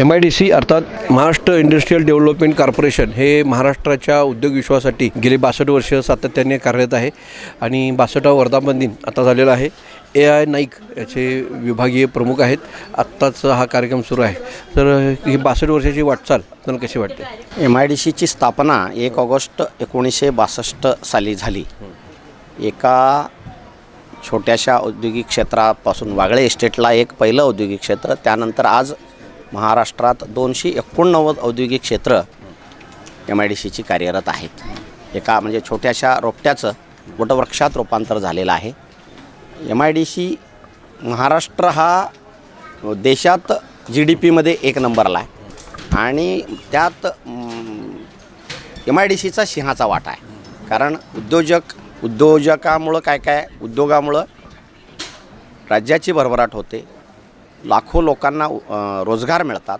M I D C अर्थात Maharashtra industrial development corporation हे महाराष्ट्राच्या उद्योग विश्वासाठी गेले बासष्ट वर्ष सातत्याने कार्यरत आहे आणि बासष्टावा वर्धापन दिन आता झालेला आहे. ए आय नाईक याचे विभागीय प्रमुख आहेत. आत्ताच हा कार्यक्रम सुरू आहे. तर ही बासष्ट वर्षाची वाटचाल आपल्याला कशी वाटते? एम आय डी सीची स्थापना एक ऑगस्ट एकोणीसशे बासष्ट साली झाली. एका छोट्याशा औद्योगिक क्षेत्रापासून वागळे इस्टेटला एक पहिलं औद्योगिक क्षेत्र. त्यानंतर आज महाराष्ट्रात दोनशे एकोणनव्वद औद्योगिक क्षेत्र एम आय डी सीची कार्यरत आहेत. एका म्हणजे छोट्याशा रोपट्याचं वटवृक्षात रूपांतर झालेलं आहे. M I D C Maharashtra हा देशात जी डी पीमध्ये एक नंबरला आहे. आणि त्यात एम आय डी सीचा सिंहाचा वाटा आहे. कारण उद्योजक उद्योजकामुळं काय काय उद्योगामुळं राज्याची भरभराट होते. लाखो लोकांना रोजगार मिळतात.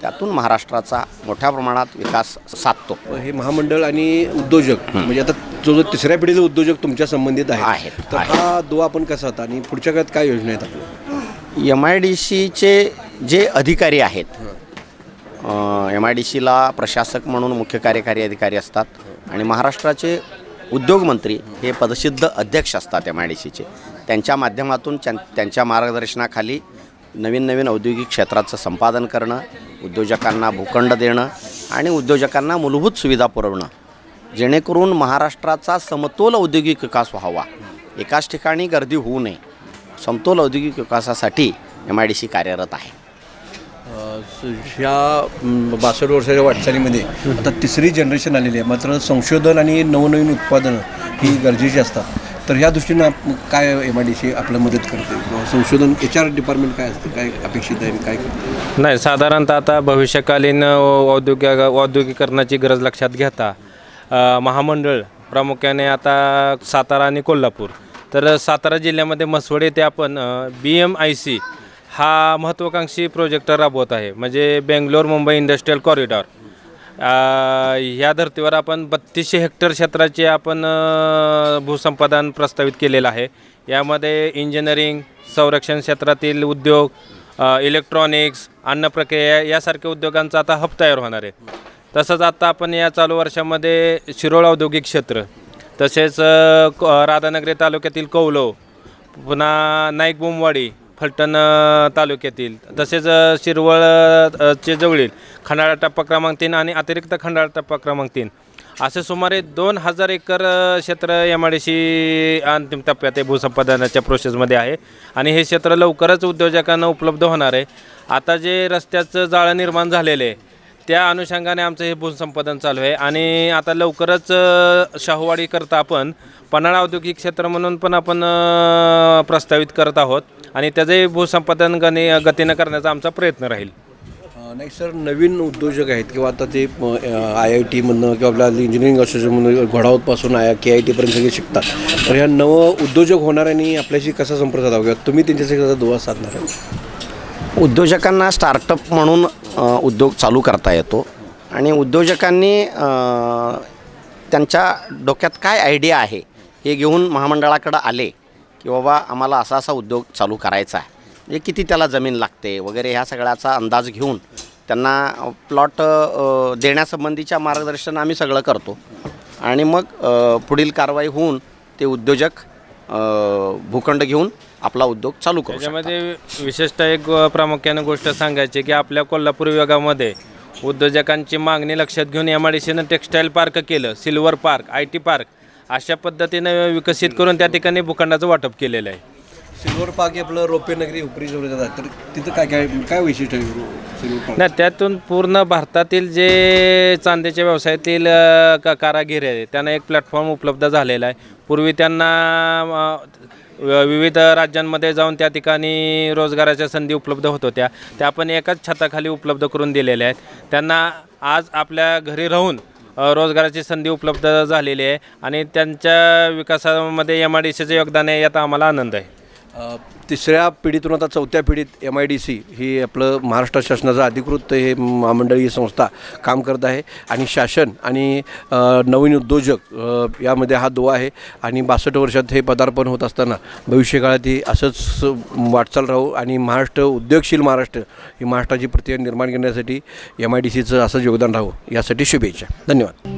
त्यातून महाराष्ट्राचा मोठ्या प्रमाणात विकास साधतो. हे महामंडळ आणि उद्योजक म्हणजे आता जो जो तिसऱ्या पिढीचा उद्योजक तुमच्या संबंधित आहे तर. हा दुवा आपण कसा होता आणि पुढच्या काळात काय योजना आहेत आपल्या? एम आय डी सीचे जे अधिकारी आहेत एम आय डी सीला प्रशासक म्हणून मुख्य कार्यकारी अधिकारी असतात आणि महाराष्ट्राचे उद्योगमंत्री हे पदसिद्ध अध्यक्ष असतात एम आय डी सीचे त्यांच्या माध्यमातून त्यां त्यांच्या मार्गदर्शनाखाली नवीन नवीन औद्योगिक क्षेत्राचं संपादन करणं उद्योजकांना भूखंड देणं आणि उद्योजकांना मूलभूत सुविधा पुरवणं. जेणेकरून महाराष्ट्राचा समतोल औद्योगिक विकास व्हावा. एकाच ठिकाणी गर्दी होऊ नये. समतोल औद्योगिक विकासासाठी एम आय डी सी कार्यरत आहे. ह्या बासष्ट वर्षाच्या वाटचालीमध्ये आता तिसरी जनरेशन आलेली आहे. मात्र संशोधन आणि नवनवीन उत्पादनं ही गरजेची असतात. तर ह्या दृष्टीनं काय एम आय डी सी आपलं मदत करते? किंवा संशोधन एच आर डिपार्टमेंट काय असते? काय अपेक्षित आहे आणि काय करते? नाही साधारणतः आता भविष्यकालीन औद्योगिक औद्योगिकरणाची गरज लक्षात घेता महामंडळ प्रामुख्याने आता सातारा आणि कोल्हापूर. तर सातारा जिल्ह्यामध्ये मसवड येथे आपण बी एम आय सी हा महत्त्वाकांक्षी प्रोजेक्ट राबवत आहे. म्हणजे बेंगलोर मुंबई इंडस्ट्रीयल कॉरिडॉर ह्या धर्तीवर आपण बत्तीसशे हेक्टर क्षेत्राचे आपण भूसंपादन प्रस्तावित केलेलं आहे. यामध्ये इंजिनिअरिंग संरक्षण क्षेत्रातील उद्योग इलेक्ट्रॉनिक्स अन्न प्रक्रिया यासारख्या उद्योगांचा आता हब तयार होणार आहे. तसंच आता आपण या चालू वर्षामध्ये शिरोळ औद्योगिक क्षेत्र तसेच क- राधानगरी तालुक्यातील कौलो पुन्हा नाईक बुमवाडी फलटण तालुक्यातील. तसेच शिरवळचे शिरवळ चे जवळील खंडाळा टप्पा क्रमांक तीन आणि अतिरिक्त खंडाळा टप्पा क्रमांक तीन. असे सुमारे दोन हजार एकर क्षेत्र एम आय डी सी अंतिम टप्प्यात आहे भूसंपादनाच्या प्रोसेसमध्ये आहे. आणि हे क्षेत्र लवकरच उद्योजकांना उपलब्ध होणार आहे. आता जे रस्त्याचं जाळं निर्माण झालेलं आहे त्या अनुषंगाने आमचं हे भूसंपादन चालू आहे. आणि आता लवकरच शाहूवाडी करता आपण पन्हाळा औद्योगिक क्षेत्र म्हणून पण आपण प्रस्तावित करत आहोत. आणि त्याचंही भूसंपादन गणे गतीनं करण्याचा आमचा प्रयत्न राहील. नाही सर नवीन उद्योजक आहेत किंवा आता ते आय आय टीमधनं किंवा आपल्या इंजिनिअरिंग असोसिएशनमधून घोडावतपासून आय के आय टीपर्यंत सगळे शिकतात. तर ह्या नवं उद्योजक होणाऱ्यांनी आपल्याशी कसा संपर्क साधावा किंवा तुम्ही त्यांच्याशी कसा दुवा साधणार आहे उद्योजकांना स्टार्टअप म्हणून उद्योग चालू करता येतो. आणि उद्योजकांनी त्यांच्या डोक्यात काय आयडिया आहे हे घेऊन महामंडळाकडं आले की बाबा आम्हाला असा असा उद्योग चालू करायचा आहे. म्हणजे किती त्याला जमीन लागते वगैरे ह्या सगळ्याचा अंदाज घेऊन त्यांना प्लॉट देण्यासंबंधीच्या मार्गदर्शन आम्ही सगळं करतो. आणि मग पुढील कारवाई होऊन ते उद्योजक भूखंड घेऊन आपला उद्योग चालू करू शकतात. त्याच्यामध्ये विशेषतः एक प्रामुख्यानं गोष्ट सांगायची की आपल्या कोल्हापूर विभागामध्ये उद्योजकांची मागणी लक्षात घेऊन एम आय डी सीनं टेक्स्टाईल पार्क केलं silver park I T park अशा पद्धतीनं विकसित करून त्या ठिकाणी भूखंडाचं वाटप केलेलं आहे. सिल्वर पार्क हे आपलं रोपे नगरी उपरी जवळ जातात तर तिथं काय काय काय वैशिष्ट्य आहे सिल्वर पार्क नाही त्यातून पूर्ण भारतातील जे चांदीच्या व्यवसायातील अ, का कारागीर आहे त्यांना एक प्लॅटफॉर्म उपलब्ध झालेला आहे. पूर्वी त्यांना अ, विविध राज्यांमध्ये जाऊन त्या ठिकाणी रोजगाराच्या संधी उपलब्ध होत होत्या. त्या आपण एकाच छताखाली उपलब्ध करून दिलेल्या आहेत. त्यांना आज आपल्या घरी राहून रोजगाराची संधी उपलब्ध झालेली आहे आणि त्यांच्या विकासामध्ये एम आय डी सीचं योगदान आहे याचा आम्हाला आनंद आहे. तिसऱ्या पिढीतून आता चौथ्या पिढीत एम आय डी सी ही आपलं महाराष्ट्र शासनाचं अधिकृत हे महामंडळ ही संस्था काम करत आहे. आणि शासन आणि नवीन उद्योजक यामध्ये हा दुवा आहे. आणि बासष्ट वर्षात हे पदार्पण होत असताना भविष्यकाळात ही असंच वाटचाल राहू आणि महाराष्ट्र उद्योगशील महाराष्ट्र ही महाराष्ट्राची प्रतिमा निर्माण करण्यासाठी एम आय डी सीचं असंच योगदान राहू यासाठी शुभेच्छा. धन्यवाद.